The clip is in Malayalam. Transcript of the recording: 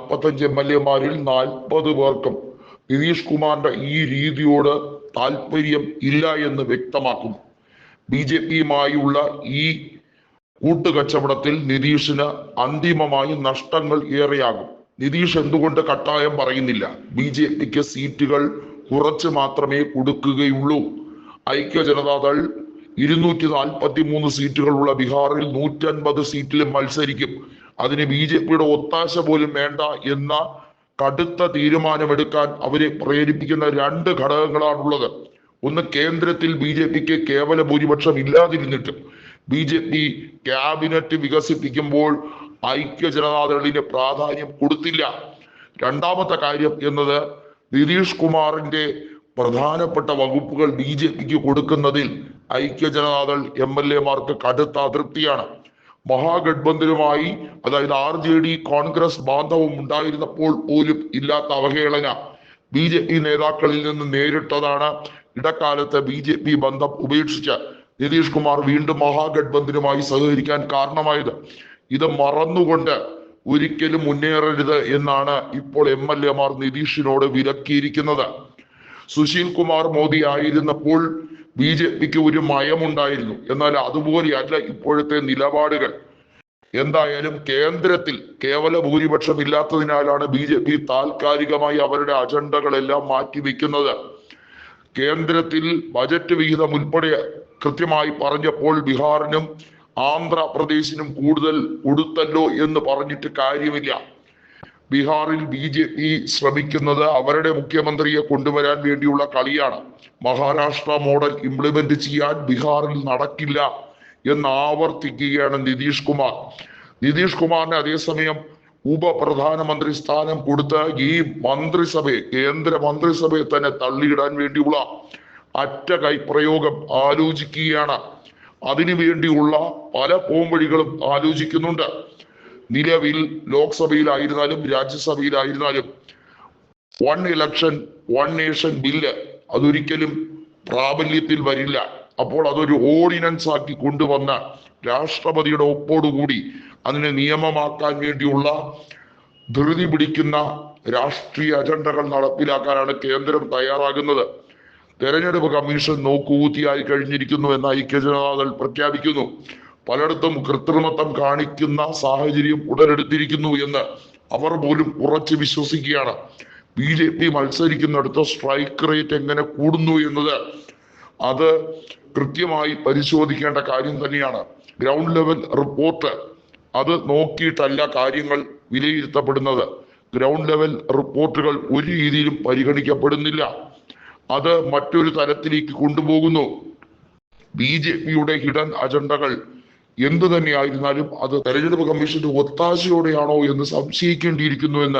നാൽപ്പത്തഞ്ച് എം എൽ എമാരിൽ നാൽപ്പത് പേർക്കും നിതീഷ് കുമാറിന്റെ ഈ രീതിയോട് താല്പര്യം ഇല്ല എന്ന് വ്യക്തമാക്കുന്നു. ബി ജെ പിയുമായുള്ള ഈ കൂട്ടുകച്ചവടത്തിൽ നിതീഷിന് അന്തിമമായി നഷ്ടങ്ങൾ ഏറെയാകും. നിതീഷ് എന്തുകൊണ്ട് കട്ടായം പറയുന്നില്ല? ബി ജെ പിക്ക് സീറ്റുകൾ കുറച്ച് മാത്രമേ കൊടുക്കുകയുള്ളൂ. ഐക്യ ജനതാദൾ ഇരുന്നൂറ്റി നാൽപ്പത്തി മൂന്ന് സീറ്റുകളുള്ള ബീഹാറിൽ നൂറ്റൻപത് സീറ്റിലും മത്സരിക്കും. അതിന് ബി ജെ പിയുടെ ഒത്താശ പോലും വേണ്ട എന്ന കടുത്ത തീരുമാനമെടുക്കാൻ അവരെ പ്രേരിപ്പിക്കുന്ന രണ്ട് ഘടകങ്ങളാണുള്ളത്. ഒന്ന് കേന്ദ്രത്തിൽ ബി ജെ പിക്ക് കേവല ഭൂരിപക്ഷം ഇല്ലാതിരുന്നിട്ടും ബി ജെ പി ക്യാബിനറ്റ് വികസിപ്പിക്കുമ്പോൾ ഐക്യ ജനതാദളിന് പ്രാധാന്യം കൊടുത്തില്ല. രണ്ടാമത്തെ കാര്യം എന്നത് നിതീഷ് കുമാറിന്റെ പ്രധാനപ്പെട്ട വകുപ്പുകൾ ബി ജെ പിക്ക് കൊടുക്കുന്നതിൽ ഐക്യ ജനതാദൾ എം എൽ എമാർക്ക് കടുത്ത അതൃപ്തിയാണ്. മഹാഗഡ്ബന്ധനുമായി അതായത് ആർ ജെ ഡി കോൺഗ്രസ് ബാന്ധവം ഉണ്ടായിരുന്നപ്പോൾ പോലും ഇല്ലാത്ത അവഹേളന ബി ജെ പി നേതാക്കളിൽ നിന്ന് നേരിട്ടതാണ്. ഇടക്കാലത്ത് ബി ജെ പി ബന്ധം ഉപേക്ഷിച്ച് നിതീഷ് കുമാർ വീണ്ടും മഹാഗഡ്ബന്ധനുമായി സഹകരിക്കാൻ കാരണമായത്. ഇത് മറന്നുകൊണ്ട് ഒരിക്കലും മുന്നേറരുത് എന്നാണ് ഇപ്പോൾ എം എൽ എമാർ നിതീഷിനോട് വിലക്കിയിരിക്കുന്നത്. സുശീൽ കുമാർ മോദി ആയിരുന്നപ്പോൾ ബി ജെ പിക്ക് ഒരു മയമുണ്ടായിരുന്നു. എന്നാൽ അതുപോലെയല്ല ഇപ്പോഴത്തെ നിലപാടുകൾ. എന്തായാലും കേന്ദ്രത്തിൽ കേവല ഭൂരിപക്ഷം ഇല്ലാത്തതിനാലാണ് ബി ജെ പി താൽക്കാലികമായി അവരുടെ അജണ്ടകളെല്ലാം മാറ്റിവെക്കുന്നത് കേന്ദ്രത്തിൽ ബജറ്റ് വിഹിതം ഉൾപ്പെടെ കൃത്യമായി പറഞ്ഞപ്പോൾ ബീഹാറിനും ആന്ധ്രാപ്രദേശിനും കൂടുതൽ കൊടുത്തല്ലോ എന്ന് പറഞ്ഞിട്ട് കാര്യമില്ല. ബീഹാറിൽ ബി ജെ പി ശ്രമിക്കുന്നത് അവരുടെ മുഖ്യമന്ത്രിയെ കൊണ്ടുവരാൻ വേണ്ടിയുള്ള കളിയാണ്. മഹാരാഷ്ട്ര മോഡൽ ഇംപ്ലിമെന്റ് ചെയ്യാൻ ബീഹാറിൽ നടക്കില്ല. എന്ന് ആവർത്തിക്കുകയാണ് നിതീഷ് കുമാർ. നിതീഷ് കുമാറിന് അതേസമയം ഉപപ്രധാനമന്ത്രി സ്ഥാനം കൊടുത്ത് ഈ മന്ത്രിസഭയെ കേന്ദ്ര മന്ത്രിസഭയെ തന്നെ തള്ളിയിടാൻ വേണ്ടിയുള്ള അറ്റ കൈപ്രയോഗം ആലോചിക്കുകയാണ്. അതിനു വേണ്ടിയുള്ള പല പോംവഴികളും ആലോചിക്കുന്നുണ്ട്. നിലവിൽ ലോക്സഭയിലായിരുന്നാലും രാജ്യസഭയിലായിരുന്നാലും one election one nation bill അതൊരിക്കലും പ്രാബല്യത്തിൽ വരില്ല. അപ്പോൾ അതൊരു ഓർഡിനൻസ് ആക്കി കൊണ്ടുവന്ന രാഷ്ട്രപതിയുടെ ഒപ്പോടുകൂടി അതിനെ നിയമമാക്കാൻ വേണ്ടിയുള്ള ധൃതി പിടിക്കുന്ന രാഷ്ട്രീയ അജണ്ടകൾ നടപ്പിലാക്കാനാണ് കേന്ദ്രം തയ്യാറാകുന്നത്. തെരഞ്ഞെടുപ്പ് കമ്മീഷൻ നോക്കുകൂത്തിയായി കഴിഞ്ഞിരിക്കുന്നു എന്ന് ഐക്യജനതാദൾ പ്രഖ്യാപിക്കുന്നു. പലയിടത്തും കൃത്രിമത്വം കാണിക്കുന്ന സാഹചര്യം ഉടലെടുത്തിരിക്കുന്നു എന്ന് അവർ പോലും ഉറച്ചു വിശ്വസിക്കുകയാണ്. ബി ജെ പി മത്സരിക്കുന്നിടത്ത് സ്ട്രൈക്ക് റേറ്റ് എങ്ങനെ കൂടുന്നു എന്നത് അത് കൃത്യമായി പരിശോധിക്കേണ്ട കാര്യം തന്നെയാണ്. ഗ്രൗണ്ട് ലെവൽ റിപ്പോർട്ട് അത് നോക്കിയിട്ടല്ല കാര്യങ്ങൾ വിലയിരുത്തപ്പെടുന്നത്. ഗ്രൗണ്ട് ലെവൽ റിപ്പോർട്ടുകൾ ഒരു രീതിയിലും പരിഗണിക്കപ്പെടുന്നില്ല. അത് മറ്റൊരു തലത്തിലേക്ക് കൊണ്ടുപോകുന്നു. ബി ജെ പിയുടെ ഹിഡൻ അജണ്ടകൾ എന്തു തന്നെയായിരുന്നാലും അത് തെരഞ്ഞെടുപ്പ് കമ്മീഷന്റെ ഒത്താശയോടെയാണോ എന്ന് സംശയിക്കേണ്ടിയിരിക്കുന്നു എന്ന്